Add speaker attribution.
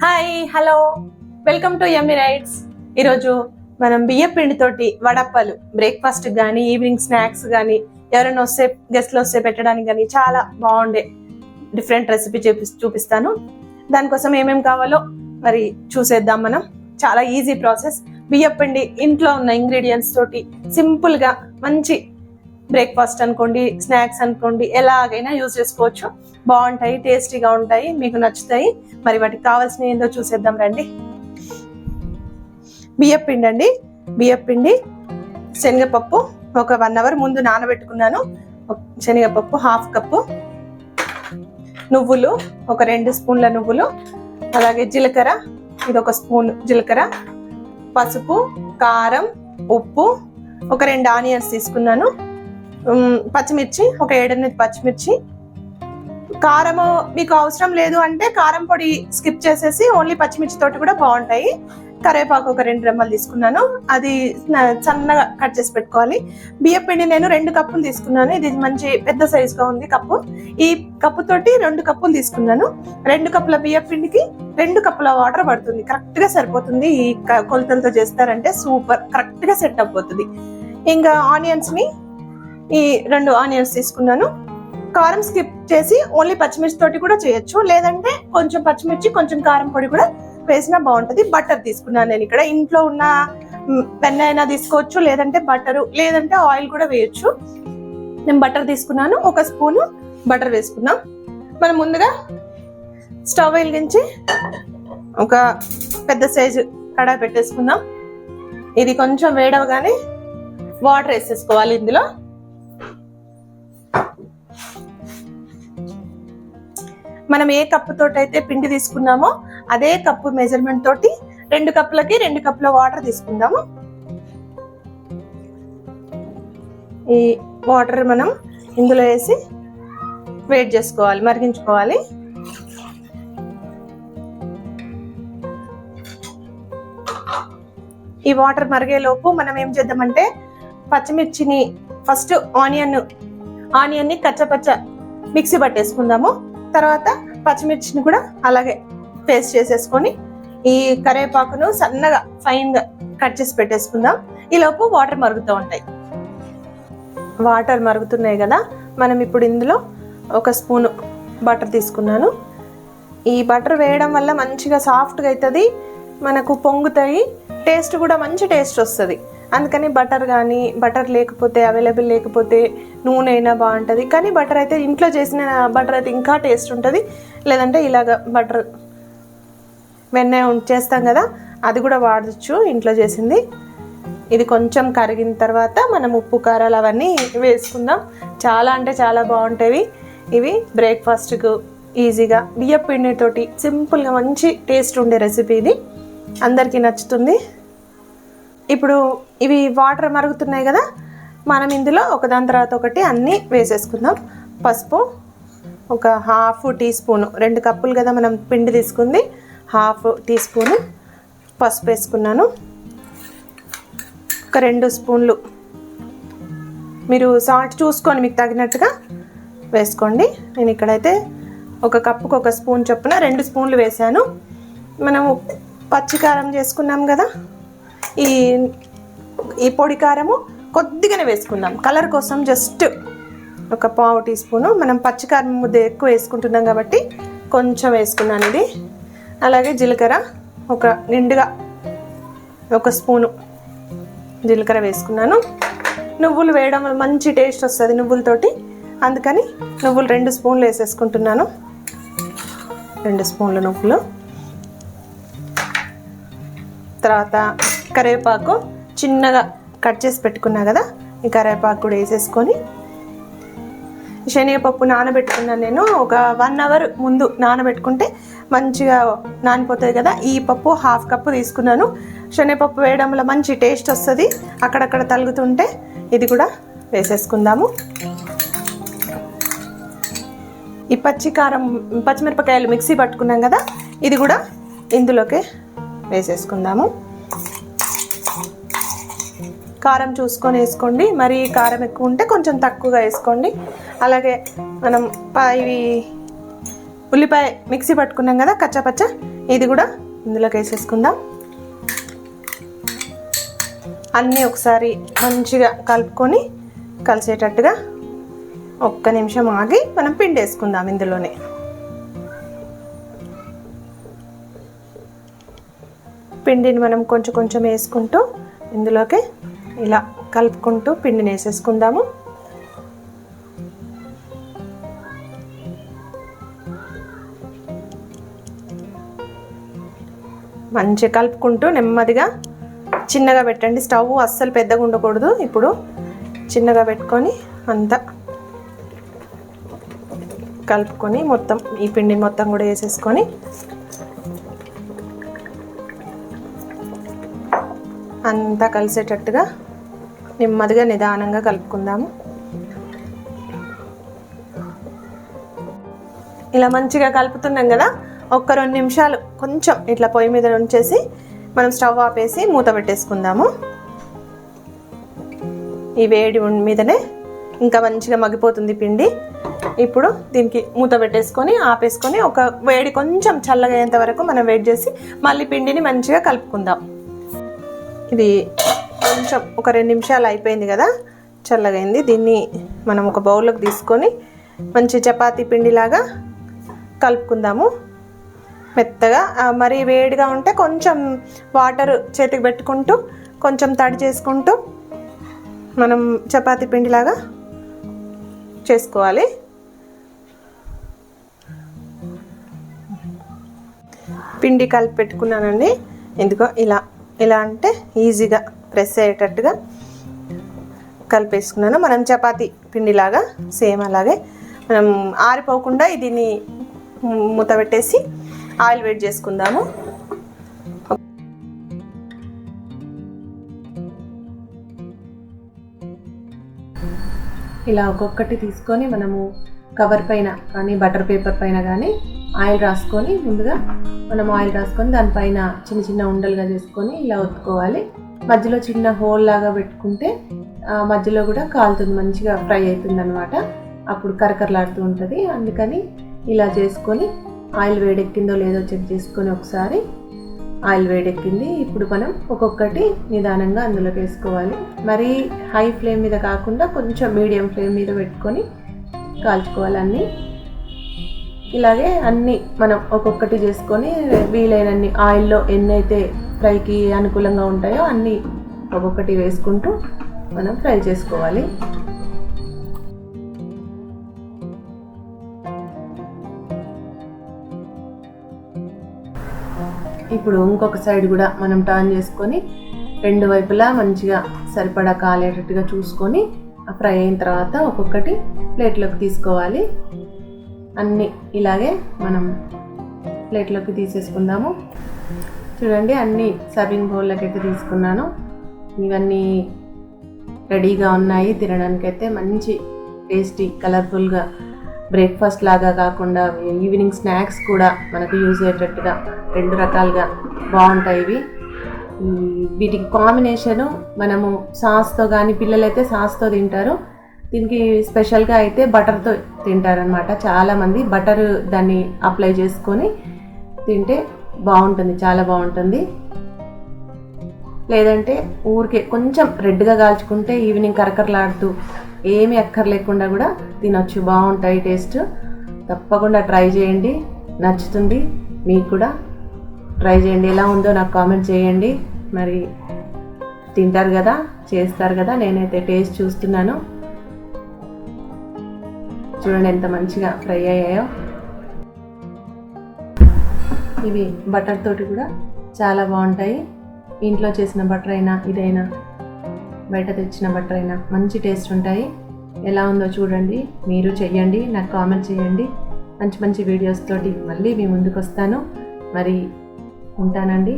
Speaker 1: Hi hello welcome to yummy rights ఈరోజు మనం బియ్య పిండితోటి వడప్పలు బ్రేక్ఫాస్ట్ కానీ ఈవినింగ్ స్నాక్స్ కానీ ఎవరైనా వస్తే గెస్ట్లు వస్తే పెట్టడానికి కానీ చాలా బాగుండే డిఫరెంట్ రెసిపీ చూపి చూపిస్తాను. దానికోసం ఏమేమి కావాలో మరి చూసేద్దాం మనం. చాలా ఈజీ ప్రాసెస్ బియ్య పిండి ఇంట్లో ఉన్న ఇంగ్రీడియంట్స్ తోటి సింపుల్గా మంచి బ్రేక్ఫాస్ట్ అనుకోండి స్నాక్స్ అనుకోండి ఎలాగైనా యూజ్ చేసుకోవచ్చు. బాగుంటాయి టేస్టీగా ఉంటాయి మీకు నచ్చుతాయి. మరి వాటికి కావాల్సిన ఏందో చూసేద్దాం రండి. బియ్యం పిండి అండి. బియ్యం పిండి శనగపప్పు ఒక వన్ అవర్ ముందు నానబెట్టుకున్నాను. శనగపప్పు హాఫ్ కప్పు నువ్వులు ఒక రెండు స్పూన్ల నువ్వులు అలాగే జీలకర్ర ఇది ఒక స్పూన్ జీలకర్ర పసుపు కారం ఉప్పు ఒక రెండు ఆనియన్స్ తీసుకున్నాను. పచ్చిమిర్చి ఒక ఏడెనిమిది పచ్చిమిర్చి. కారము మీకు అవసరం లేదు అంటే కారం పొడి స్కిప్ చేసేసి ఓన్లీ పచ్చిమిర్చి తోటి కూడా బాగుంటాయి. కరివేపాకు ఒక రెండు రెమ్మలు తీసుకున్నాను. అది సన్నగా కట్ చేసి పెట్టుకోవాలి. బియ్యం పిండి నేను రెండు కప్పులు తీసుకున్నాను. ఇది మంచి పెద్ద సైజుగా ఉంది కప్పు. ఈ కప్పు తోటి రెండు కప్పులు తీసుకున్నాను. రెండు కప్పుల బియ్యం పిండికి రెండు కప్పుల వాటర్ పడుతుంది. కరెక్ట్గా సరిపోతుంది. ఈ క- కొలతలతో చేస్తారంటే సూపర్. కరెక్ట్గా సెట్ అయిపోతుంది ఇంకా ఆనియన్స్ని ఈ రెండు ఆనియన్స్ తీసుకున్నాను. కారం స్కిప్ చేసి ఓన్లీ పచ్చిమిర్చి తోటి కూడా చేయొచ్చు. లేదంటే కొంచెం పచ్చిమిర్చి కొంచెం కారం పొడి కూడా వేసినా బాగుంటుంది. బటర్ తీసుకున్నాను నేను ఇక్కడ. ఇంట్లో ఉన్న మ్, వెన్న అయినా తీసుకోవచ్చు. లేదంటే బటరు లేదంటే ఆయిల్ కూడా వేయొచ్చు. నేను బటర్ తీసుకున్నాను. ఒక స్పూను బటర్ వేసుకున్నాం. మనం ముందుగా స్టవ్ వెలిగించి ఒక పెద్ద సైజు కడాయి పెట్టేసుకుందాం. ఇది కొంచెం వేడవగానే వాటర్ వేసేసుకోవాలి ఇందులో. మనం ఏ కప్పు అయితే పిండి తీసుకున్నామో అదే కప్పు మెజర్మెంట్ తోటి రెండు కప్పులకి రెండు కప్పుల వాటర్ తీసుకుందాము. ఈ వాటర్ మనం ఇందులో వేసి వేట్ చేసుకోవాలి మరిగించుకోవాలి. ఈ వాటర్ మరిగేలోపు మనం ఏం చేద్దామంటే పచ్చిమిర్చిని ఫస్ట్ ఆనియన్ ఆనియన్ని కచ్చపచ్చ మిక్సీ పట్టేసుకుందాము. తర్వాత పచ్చిమిర్చిని కూడా అలాగే పేస్ట్ చేసేసుకొని ఈ కరివేపాకును సన్నగా ఫైన్గా కట్ చేసి పెట్టేసుకుందాం. ఈ లోపు వాటర్ మరుగుతూ ఉంటాయి. వాటర్ మరుగుతున్నాయి కదా మనం ఇప్పుడు ఇందులో ఒక స్పూన్ బటర్ తీసుకున్నాను. ఈ బటర్ వేయడం వల్ల మంచిగా సాఫ్ట్గా అవుతుంది మనకు పొంగుతాయి టేస్ట్ కూడా మంచి టేస్ట్ వస్తుంది. అందుకని బటర్ కానీ బటర్ లేకపోతే అవైలబుల్ లేకపోతే నూనె అయినా బాగుంటుంది కానీ బటర్ అయితే ఇంట్లో చేసిన బటర్ అయితే ఇంకా టేస్ట్ ఉంటుంది. లేదంటే ఇలాగ బటర్ వెన్న చేస్తాం కదా అది కూడా వాడచ్చు ఇంట్లో చేసింది. ఇది కొంచెం కరిగిన తర్వాత మనం ఉప్పు కారాలు అవన్నీ వేసుకుందాం. చాలా అంటే చాలా బాగుంటాయి ఇవి బ్రేక్ఫాస్ట్కు ఈజీగా బియ్య పిండితోటి సింపుల్గా మంచి టేస్ట్ ఉండే రెసిపీ ఇది. అందరికీ నచ్చుతుంది. ఇప్పుడు ఇవి వాటర్ మరుగుతున్నాయి కదా మనం ఇందులో ఒకదాని తర్వాత ఒకటి అన్నీ వేసేసుకుందాం. పసుపు ఒక హాఫ్ టీ స్పూను రెండు కప్పులు కదా మనం పిండి తీసుకుంది హాఫ్ టీ స్పూను పసుపు వేసుకున్నాను. ఒక రెండు స్పూన్లు. మీరు సాల్ట్ చూసుకొని మీకు తగినట్టుగా వేసుకోండి. నేను ఇక్కడైతే ఒక కప్పుకు ఒక స్పూన్ చొప్పున రెండు స్పూన్లు వేసాను మనం పచ్చికారం చేసుకున్నాం కదా ఈ ఈ పొడి కారము కొద్దిగానే వేసుకుందాం. కలర్ కోసం జస్ట్ ఒక పావు టీ స్పూను మనం పచ్చికారం ముద్ద ఎక్కువ వేసుకుంటున్నాం కాబట్టి కొంచెం వేసుకున్నాను ఇది. అలాగే జీలకర్ర ఒక నిండుగా ఒక స్పూను జీలకర్ర వేసుకున్నాను. నువ్వులు వేయడం వల్ల మంచి టేస్ట్ వస్తుంది నువ్వులతోటి. అందుకని నువ్వులు రెండు స్పూన్లు వేసేసుకుంటున్నాను. రెండు స్పూన్ల నువ్వులు. తర్వాత కరివేపాకు చిన్నగా కట్ చేసి పెట్టుకున్నా కదా ఈ కరివేపాకు కూడా వేసేసుకొని శనగపప్పు నానబెట్టుకున్నాను నేను. ఒక వన్ అవర్ ముందు నానబెట్టుకుంటే మంచిగా నానిపోతుంది కదా. ఈ పప్పు హాఫ్ కప్పు తీసుకున్నాను. శనగపప్పు వేయడం వల్ల మంచి టేస్ట్ వస్తుంది. అక్కడక్కడ తలుగుతుంటే ఇది కూడా వేసేసుకుందాము. ఈ పచ్చి కారం పచ్చిమిరపకాయలు మిక్సీ పట్టుకున్నాం కదా ఇది కూడా ఇందులోకి వేసేసుకుందాము. కారం చూసుకొని వేసుకోండి. మరి కారం ఎక్కువ ఉంటే కొంచెం తక్కువగా వేసుకోండి. అలాగే మనం ఇవి ఉల్లిపాయ మిక్సీ పట్టుకున్నాం కదా కచ్చపచ్చ
Speaker 2: ఇది కూడా ఇందులోకి వేసేసుకుందాం. అన్నీ ఒకసారి మంచిగా కలుపుకొని కలిసేటట్టుగా ఒక్క నిమిషం ఆగి మనం పిండి వేసుకుందాం ఇందులోనే. పిండిని మనం కొంచెం కొంచెం వేసుకుంటూ ఇందులోకి ఇలా కలుపుకుంటూ పిండిని వేసేసుకుందాము. మంచిగా కలుపుకుంటూ నెమ్మదిగా చిన్నగా పెట్టండి. స్టవ్ అస్సలు పెద్దగా ఉండకూడదు. ఇప్పుడు చిన్నగా పెట్టుకొని అంతా కలుపుకొని మొత్తం ఈ పిండిని మొత్తం కూడా వేసేసుకొని అంతా కలిసేటట్టుగా నెమ్మదిగా నిదానంగా కలుపుకుందాము. ఇలా మంచిగా కలుపుతున్నాం కదా ఒక్క రెండు నిమిషాలు కొంచెం ఇట్లా పొయ్యి మీద ఉంచేసి మనం స్టవ్ ఆపేసి మూత పెట్టేసుకుందాము. ఈ వేడి మీదనే ఇంకా మంచిగా మగ్గిపోతుంది పిండి. ఇప్పుడు దీనికి మూత పెట్టేసుకొని ఆపేసుకొని ఒక వేడి కొంచెం చల్లగా అయ్యేంత వరకు మనం వెయిట్ చేసి మళ్ళీ పిండిని మంచిగా కలుపుకుందాం. ఇది కొంచెం ఒక రెండు నిమిషాలు అయిపోయింది కదా చల్లగైంది. దీన్ని మనం ఒక బౌల్లోకి తీసుకొని మంచి చపాతీ పిండిలాగా కలుపుకుందాము. మెత్తగా మరి వేడిగా ఉంటే కొంచెం వాటర్ చేతికి పెట్టుకుంటూ కొంచెం తడి చేసుకుంటూ మనం చపాతీ పిండిలాగా చేసుకోవాలి. పిండి కలిపి పెట్టుకున్నానండి. ఎందుకో ఇలా ఇలా అంటే ఈజీగా ప్రెస్ అయ్యేటట్టుగా కలిపేసుకున్నాను. మనం చపాతి పిండిలాగా సేమ్ అలాగే మనం ఆరిపోకుండా దీన్ని మూత పెట్టేసి ఆయిల్ వేడి చేసుకుందాము. ఇలా ఒక్కొక్కటి తీసుకొని మనము కవర్ పైన కానీ బటర్ పేపర్ పైన కానీ ఆయిల్ రాసుకొని ముందుగా మనం ఆయిల్ రాసుకొని దానిపైన చిన్న చిన్న ఉండలుగా చేసుకొని ఇలా ఒత్తుకోవాలి. మధ్యలో చిన్న హోల్ లాగా పెట్టుకుంటే మధ్యలో కూడా కాలుతుంది మంచిగా ఫ్రై అవుతుంది అనమాట అప్పుడు కరకరలాడుతూ ఉంటుంది. అందుకని ఇలా చేసుకొని ఆయిల్ వేడెక్కిందో లేదో చెక్ చేసుకొని ఒకసారి ఆయిల్ వేడెక్కింది. ఇప్పుడు మనం ఒక్కొక్కటి నిదానంగా అందులోకి వేసుకోవాలి. మరీ హై ఫ్లేమ్ మీద కాకుండా కొంచెం మీడియం ఫ్లేమ్ మీద పెట్టుకొని కాల్చుకోవాలి అన్నీ. ఇలాగే అన్నీ మనం ఒక్కొక్కటి చేసుకొని వీలైనన్ని ఆయిల్లో ఎన్నైతే ఫ్రైకి అనుకూలంగా ఉంటాయో అన్నీ ఒక్కొక్కటి వేసుకుంటూ మనం ఫ్రై చేసుకోవాలి. ఇప్పుడు ఇంకొక సైడ్ కూడా మనం టర్న్ చేసుకొని రెండు వైపులా మంచిగా సరిపడా కాలేటట్టుగా చూసుకొని ఆ ఫ్రై అయిన తర్వాత ఒక్కొక్కటి ప్లేట్లోకి తీసుకోవాలి. అన్నీ ఇలాగే మనం ప్లేట్లోకి తీసేసుకుందాము. చూడండి అన్నీ సర్వింగ్ బౌల్లోకి అయితే తీసుకున్నాను. ఇవన్నీ రెడీగా ఉన్నాయి. తినడానికి అయితే మంచి టేస్టీ కలర్ఫుల్గా బ్రేక్ఫాస్ట్ లాగా కాకుండా ఈవినింగ్ స్నాక్స్ కూడా మనకు యూజ్ అయ్యేటట్టుగా రెండు రకాలుగా బాగుంటాయి ఇవి. వీటికి కాంబినేషను మనము సాస్తో కానీ పిల్లలైతే సాస్తో తింటారు. దీనికి స్పెషల్గా అయితే బటర్తో తింటారనమాట చాలామంది బటర్ దాన్ని అప్లై చేసుకొని తింటే బాగుంటుంది చాలా బాగుంటుంది. లేదంటే ఊరికే కొంచెం రెడ్గా కాల్చుకుంటే ఈవినింగ్ కరకరలాడుతూ ఏమీ అక్కర్లేకుండా కూడా తినొచ్చు బాగుంటాయి టేస్ట్ తప్పకుండా ట్రై చేయండి నచ్చుతుంది. మీకు కూడా ట్రై చేయండి ఎలా ఉందో నాకు కామెంట్ చేయండి. మరి తింటారు కదా చేస్తారు కదా నేనైతే టేస్ట్ చూస్తున్నాను. చూడండి ఎంత మంచిగా ఫ్రై అయ్యాయో. ఇవి బటర్ తోటి కూడా చాలా బాగుంటాయి. ఇంట్లో చేసిన బటర్ అయినా ఇదైనా బయట తెచ్చిన బటర్ అయినా మంచి టేస్ట్ ఉంటాయి. ఎలా ఉందో చూడండి. మీరు చెయ్యండి నాకు కామెంట్ చేయండి. మంచి మంచి వీడియోస్ తోటి మళ్ళీ మీ ముందుకు వస్తాను మరి ఉంటానండి.